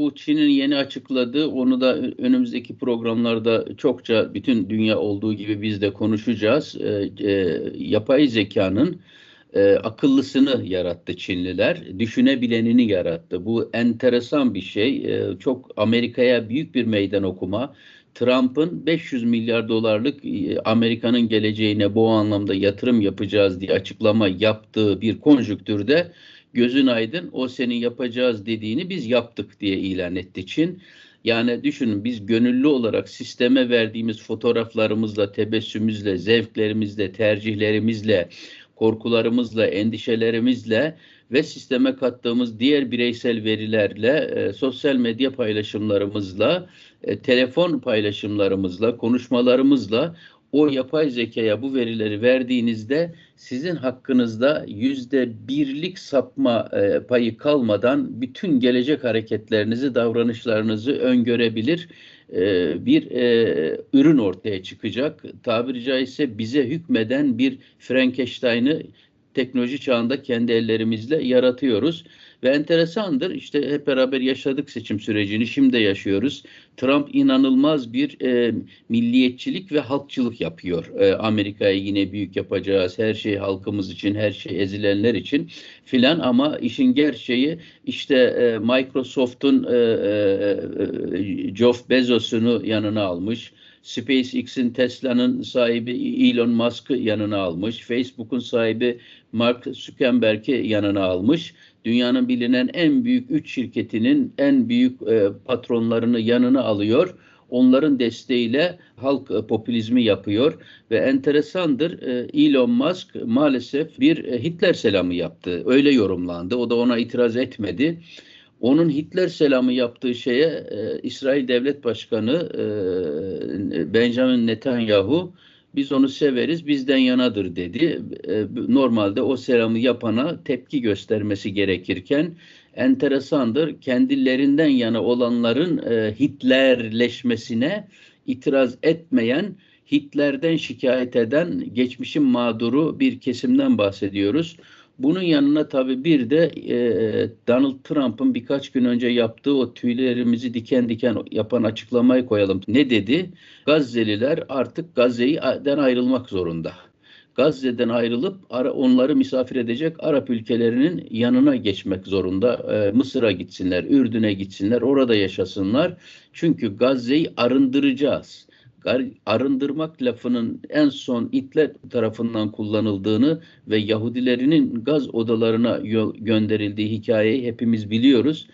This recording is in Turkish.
Bu Çin'in yeni açıkladığı, onu da önümüzdeki programlarda çokça bütün dünya olduğu gibi biz de konuşacağız. E, e, yapay zekanın e, akıllısını yarattı Çinliler, düşünebilenini yarattı. Bu enteresan bir şey. E, çok Amerika'ya büyük bir meydan okuma. Trump'ın 500 milyar dolarlık e, Amerika'nın geleceğine bu anlamda yatırım yapacağız diye açıklama yaptığı bir konjüktürde gözün aydın o senin yapacağız dediğini biz yaptık diye ilan etti Çin. Yani düşünün biz gönüllü olarak sisteme verdiğimiz fotoğraflarımızla, tebessümümüzle, zevklerimizle, tercihlerimizle, korkularımızla, endişelerimizle ve sisteme kattığımız diğer bireysel verilerle, e, sosyal medya paylaşımlarımızla, e, telefon paylaşımlarımızla, konuşmalarımızla o yapay zekaya bu verileri verdiğinizde sizin hakkınızda yüzde birlik sapma e, payı kalmadan bütün gelecek hareketlerinizi, davranışlarınızı öngörebilir e, bir e, ürün ortaya çıkacak. Tabiri caizse bize hükmeden bir Frankenstein'ı teknoloji çağında kendi ellerimizle yaratıyoruz. Ve enteresandır işte hep beraber yaşadık seçim sürecini şimdi de yaşıyoruz. Trump inanılmaz bir e, milliyetçilik ve halkçılık yapıyor. E, Amerika'ya yine büyük yapacağız her şey halkımız için her şey ezilenler için filan ama işin gerçeği işte e, Microsoft'un e, e, e Jeff Bezos'unu yanına almış. SpaceX'in Tesla'nın sahibi Elon Musk'ı yanına almış. Facebook'un sahibi Mark Zuckerberg'i yanına almış. Dünyanın bilinen en büyük üç şirketinin en büyük e, patronlarını yanına alıyor. Onların desteğiyle halk e, popülizmi yapıyor ve enteresandır e, Elon Musk maalesef bir e, Hitler selamı yaptı. Öyle yorumlandı. O da ona itiraz etmedi. Onun Hitler selamı yaptığı şeye e, İsrail Devlet Başkanı Benjamin Netanyahu biz onu severiz bizden yanadır dedi. E, normalde o selamı yapana tepki göstermesi gerekirken enteresandır kendilerinden yana olanların e, Hitlerleşmesine itiraz etmeyen Hitler'den şikayet eden geçmişin mağduru bir kesimden bahsediyoruz. Bunun yanına tabii bir de e, Donald Trump'ın birkaç gün önce yaptığı o tüylerimizi diken diken yapan açıklamayı koyalım. Ne dedi? Gazze'liler artık Gazze'den ayrılmak zorunda. Gazze'den ayrılıp onları misafir edecek Arap ülkelerinin yanına geçmek zorunda. E, Mısır'a gitsinler, Ürdün'e gitsinler, orada yaşasınlar. Çünkü Gazze'yi arındıracağız arındırmak lafının en son Hitler tarafından kullanıldığını ve Yahudilerinin gaz odalarına gönderildiği hikayeyi hepimiz biliyoruz.